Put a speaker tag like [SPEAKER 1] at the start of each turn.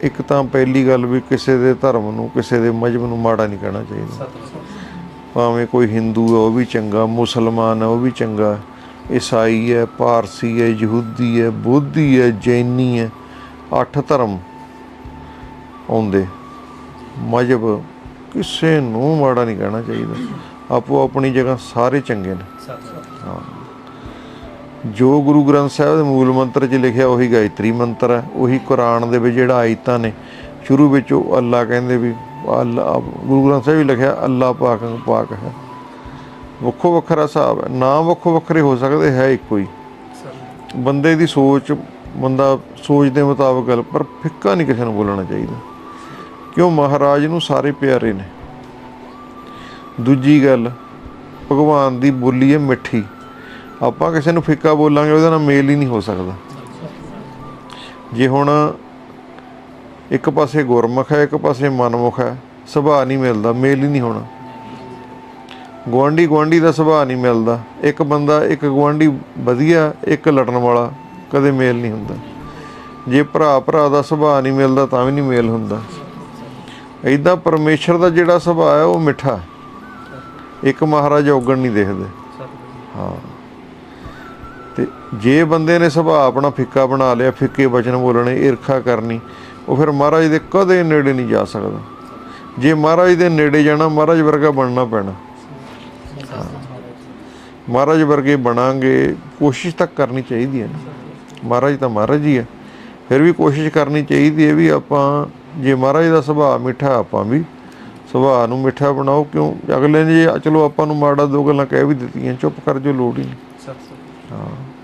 [SPEAKER 1] ਇੱਕ ਤਾਂ ਪਹਿਲੀ ਗੱਲ ਵੀ ਕਿਸੇ ਦੇ ਧਰਮ ਨੂੰ, ਕਿਸੇ ਦੇ ਮਜਹਬ ਨੂੰ ਮਾੜਾ ਨਹੀਂ ਕਹਿਣਾ ਚਾਹੀਦਾ। ਭਾਵੇਂ ਕੋਈ ਹਿੰਦੂ ਹੈ, ਉਹ ਵੀ ਚੰਗਾ, ਮੁਸਲਮਾਨ ਹੈ, ਉਹ ਵੀ ਚੰਗਾ ਈਸਾਈ ਹੈ, ਪਾਰਸੀ ਹੈ, ਯਹੂਦੀ ਹੈ, ਬੋਧੀ ਹੈ, ਜੈਨੀ ਹੈ, ਅੱਠ ਧਰਮ ਆਉਂਦੇ। ਮਜਹਬ ਕਿਸੇ ਨੂੰ ਮਾੜਾ ਨਹੀਂ ਕਹਿਣਾ ਚਾਹੀਦਾ। ਆਪੋ ਆਪਣੀ ਜਗ੍ਹਾ ਸਾਰੇ ਚੰਗੇ ਨੇ।
[SPEAKER 2] ਹਾਂ।
[SPEAKER 1] ਜੋ ਗੁਰੂ ਗ੍ਰੰਥ ਸਾਹਿਬ ਦੇ ਮੂਲ ਮੰਤਰ 'ਚ ਲਿਖਿਆ ਉਹੀ ਗਾਇਤਰੀ ਮੰਤਰ ਹੈ, ਉਹੀ ਕੁਰਾਨ ਦੇ ਵਿੱਚ ਜਿਹੜਾ ਆਇਤਾਂ ਨੇ, ਸ਼ੁਰੂ ਵਿੱਚ ਉਹ ਅੱਲਾ ਕਹਿੰਦੇ ਵੀ ਅੱਲਾ, ਗੁਰੂ ਗ੍ਰੰਥ ਸਾਹਿਬ ਵੀ ਲਿਖਿਆ, ਅੱਲਾ ਪਾਕ ਪਾਕ ਹੈ। ਵੱਖੋ ਵੱਖਰਾ ਹਿਸਾਬ ਹੈ ਨਾਮ ਵੱਖੋ ਵੱਖਰੇ ਹੋ ਸਕਦੇ, ਹੈ ਇੱਕੋ ਹੀ। ਬੰਦੇ ਦੀ ਸੋਚ, ਬੰਦਾ ਸੋਚ ਦੇ ਮੁਤਾਬਕ ਗੱਲ, ਪਰ ਫਿੱਕਾ ਨਹੀਂ ਕਿਸੇ ਨੂੰ ਬੋਲਣਾ ਚਾਹੀਦਾ। ਕਿਉਂ? ਮਹਾਰਾਜ ਨੂੰ ਸਾਰੇ ਪਿਆਰੇ ਨੇ। ਦੂਜੀ ਗੱਲ, ਭਗਵਾਨ ਦੀ ਬੋਲੀ ਹੈ ਮਿੱਠੀ। ਆਪਾਂ ਕਿਸੇ ਨੂੰ ਫਿੱਕਾ ਬੋਲਾਂਗੇ, ਉਹਦੇ ਨਾਲ ਮੇਲ ਹੀ ਨਹੀਂ ਹੋ ਸਕਦਾ। ਜੇ ਹੁਣ ਇੱਕ ਪਾਸੇ ਗੁਰਮੁਖ ਹੈ, ਇੱਕ ਪਾਸੇ ਮਨਮੁਖ ਹੈ, ਸੁਭਾਅ ਨਹੀਂ ਮਿਲਦਾ, ਮੇਲ ਹੀ ਨਹੀਂ ਹੋਣਾ। ਗੁਆਂਢੀ ਗੁਆਂਢੀ ਦਾ ਸੁਭਾਅ ਨਹੀਂ ਮਿਲਦਾ। ਇੱਕ ਬੰਦਾ, ਇੱਕ ਗੁਆਂਢੀ ਵਧੀਆ, ਇੱਕ ਲੜਨ ਵਾਲਾ ਕਦੇ ਮੇਲ ਨਹੀਂ ਹੁੰਦਾ। ਜੇ ਭਰਾ ਭਰਾ ਦਾ ਸੁਭਾਅ ਨਹੀਂ ਮਿਲਦਾ, ਤਾਂ ਵੀ ਨਹੀਂ ਮੇਲ ਹੁੰਦਾ। ਇਦਾਂ ਪਰਮੇਸ਼ਰ ਦਾ ਜਿਹੜਾ ਸੁਭਾਅ ਹੈ, ਉਹ ਮਿੱਠਾ ਇੱਕ ਮਹਾਰਾਜ ਔਗਣ ਨਹੀਂ ਦੇਖਦੇ। ਹਾਂ। ਤੇ ਜੇ ਬੰਦੇ ਨੇ ਸੁਭਾਅ ਆਪਣਾ ਫਿੱਕਾ ਬਣਾ ਲਿਆ, ਫਿੱਕੇ ਵਚਨ ਬੋਲਣੇ, ਈਰਖਾ ਕਰਨੀ, ਉਹ ਫਿਰ ਮਹਾਰਾਜ ਦੇ ਕਦੇ ਨੇੜੇ ਨਹੀਂ ਜਾ ਸਕਦਾ। ਜੇ ਮਹਾਰਾਜ ਦੇ ਨੇੜੇ ਜਾਣਾ, ਮਹਾਰਾਜ ਵਰਗਾ ਬਣਨਾ ਪੈਣਾ। ਮਹਾਰਾਜ ਵਰਗੇ ਬਣਾਂਗੇ, ਕੋਸ਼ਿਸ਼ ਤਾਂ ਕਰਨੀ ਚਾਹੀਦੀ ਹੈ ਨਾ। ਮਹਾਰਾਜ ਤਾਂ ਮਹਾਰਾਜ ਹੀ ਹੈ। ਫਿਰ ਵੀ ਕੋਸ਼ਿਸ਼ ਕਰਨੀ ਚਾਹੀਦੀ ਹੈ ਵੀ ਆਪਾਂ, ਜੇ ਮਹਾਰਾਜ ਦਾ ਸੁਭਾਅ ਮਿੱਠਾ ਆਪਾਂ ਵੀ ਸੁਭਾਅ ਨੂੰ ਮਿੱਠਾ ਬਣਾਓ। ਕਿਉਂ? ਅਗਲੇ ਨੇ ਜੇ, ਚਲੋ ਆਪਾਂ ਨੂੰ ਮਾੜਾ ਦੋ ਗੱਲਾਂ ਕਹਿ ਵੀ ਦਿੱਤੀਆਂ, ਚੁੱਪ ਕਰ ਜੋ ਲੋੜ ਹੀ ਨਹੀਂ। 啊。